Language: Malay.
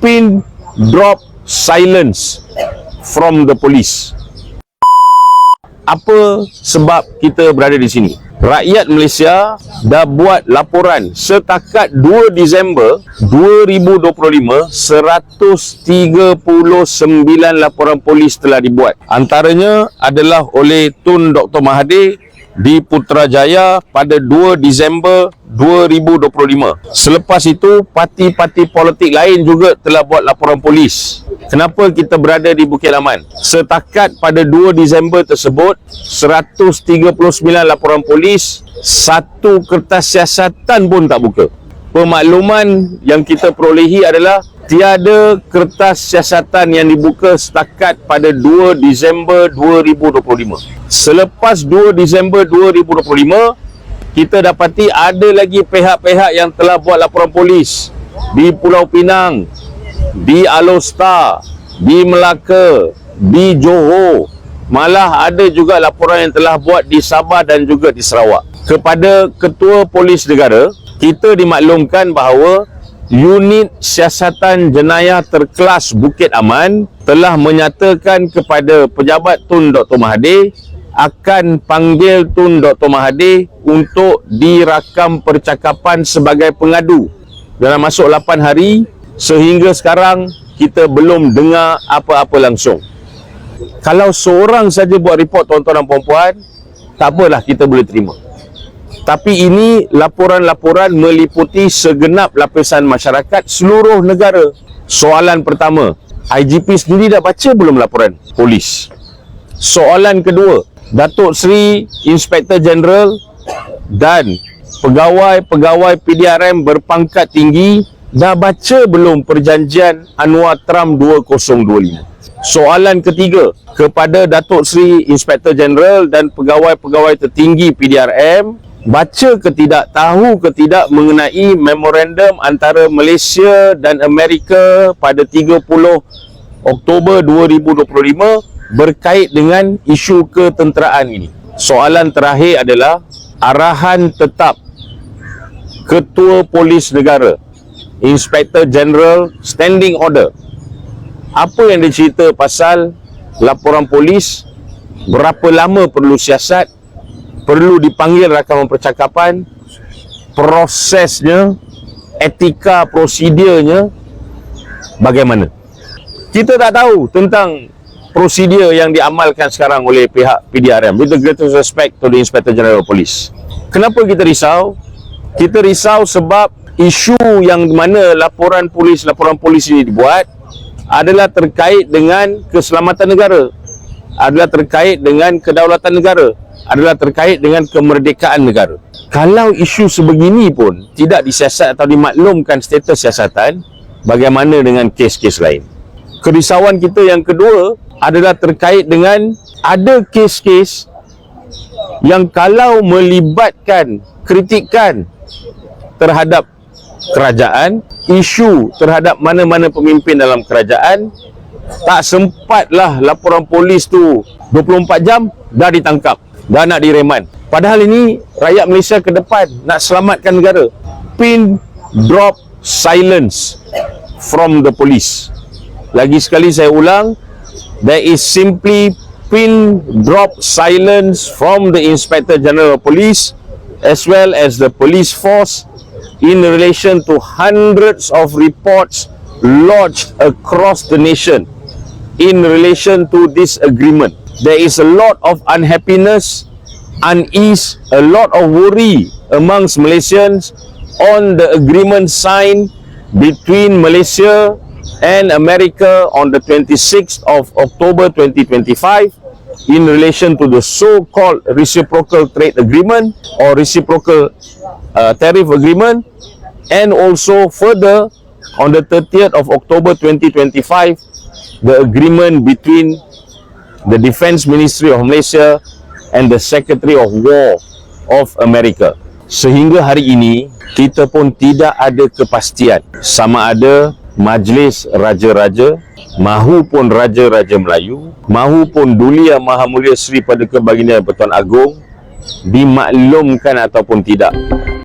pin drop silence from the police. Apa sebab kita berada di sini? Rakyat Malaysia dah buat laporan setakat 2 Disember 2025 139 laporan polis telah dibuat. Antaranya adalah oleh Tun Dr. Mahathir di Putrajaya pada 2 Disember 2025. Selepas itu, parti-parti politik lain juga telah buat laporan polis. Kenapa kita berada di Bukit Aman? Setakat pada 2 Disember tersebut, 139 laporan polis, satu kertas siasatan pun tak buka. Pemakluman yang kita perolehi adalah tiada kertas siasatan yang dibuka setakat pada 2 Disember 2025. Selepas 2 Disember 2025, kita dapati ada lagi pihak-pihak yang telah buat laporan polis di Pulau Pinang, di Alostar, di Melaka, di Johor. Malah ada juga laporan yang telah buat di Sabah dan juga di Sarawak. Kepada Ketua Polis Negara, kita dimaklumkan bahawa Unit Siasatan Jenayah Terkelas Bukit Aman telah menyatakan kepada pejabat Tun Dr. Mahathir akan panggil Tun Dr. Mahathir untuk dirakam percakapan sebagai pengadu dalam masuk 8 hari sehingga sekarang kita belum dengar apa-apa langsung. Kalau seorang saja buat report tuan-tuan dan puan-puan, tak apalah kita boleh terima. Tapi ini laporan-laporan meliputi segenap lapisan masyarakat seluruh negara. Soalan pertama, IGP sendiri dah baca belum laporan polis? Soalan kedua, Datuk Seri Inspektor Jeneral dan pegawai-pegawai PDRM berpangkat tinggi dah baca belum perjanjian Anwar Trump 2025? Soalan ketiga kepada Datuk Seri Inspektor Jeneral dan pegawai-pegawai tertinggi PDRM baca ke tidak tahu ke tidak mengenai memorandum antara Malaysia dan Amerika pada 30 Oktober 2025 berkait dengan isu ketenteraan ini. Soalan terakhir adalah arahan tetap Ketua Polis Negara Inspektor General Standing Order. Apa yang dia cerita pasal laporan polis? Berapa lama perlu siasat perlu dipanggil rakaman percakapan prosesnya etika prosedurnya bagaimana? Kita tak tahu tentang prosedur yang diamalkan sekarang oleh pihak PDRM with the greatest respect to the Inspector General of Police. Kenapa kita risau? Kita risau sebab isu yang mana laporan polis laporan polis ini dibuat adalah terkait dengan keselamatan negara adalah terkait dengan kedaulatan negara adalah terkait dengan kemerdekaan negara. Kalau isu sebegini pun tidak disiasat atau dimaklumkan status siasatan bagaimana dengan kes-kes lain? Kerisauan kita yang kedua adalah terkait dengan ada kes-kes yang kalau melibatkan kritikan terhadap kerajaan isu terhadap mana-mana pemimpin dalam kerajaan tak sempatlah laporan polis tu. 24 jam dah ditangkap. Dah nak direman. Padahal ini rakyat Malaysia ke depan nak selamatkan negara. Pin drop silence from the police. Lagi sekali saya ulang there is simply pin drop silence from the inspector general of police as well as the police force in relation to hundreds of reports lodged across the nation in relation to this agreement. There is a lot of unhappiness, unease, a lot of worry amongst Malaysians on the agreement signed between Malaysia and America on the 26th of October 2025 in relation to the so-called reciprocal trade agreement or reciprocal uh, tariff agreement and also further on the 30th of October 2025 the agreement between the Defence Ministry of Malaysia and the Secretary of War of America. Sehingga hari ini kita pun tidak ada kepastian. Sama ada majlis raja-raja mahupun raja-raja Melayu mahupun Dulia Maha Mulia Sri Paduka Baginda Pertuan Agong dimaklumkan ataupun tidak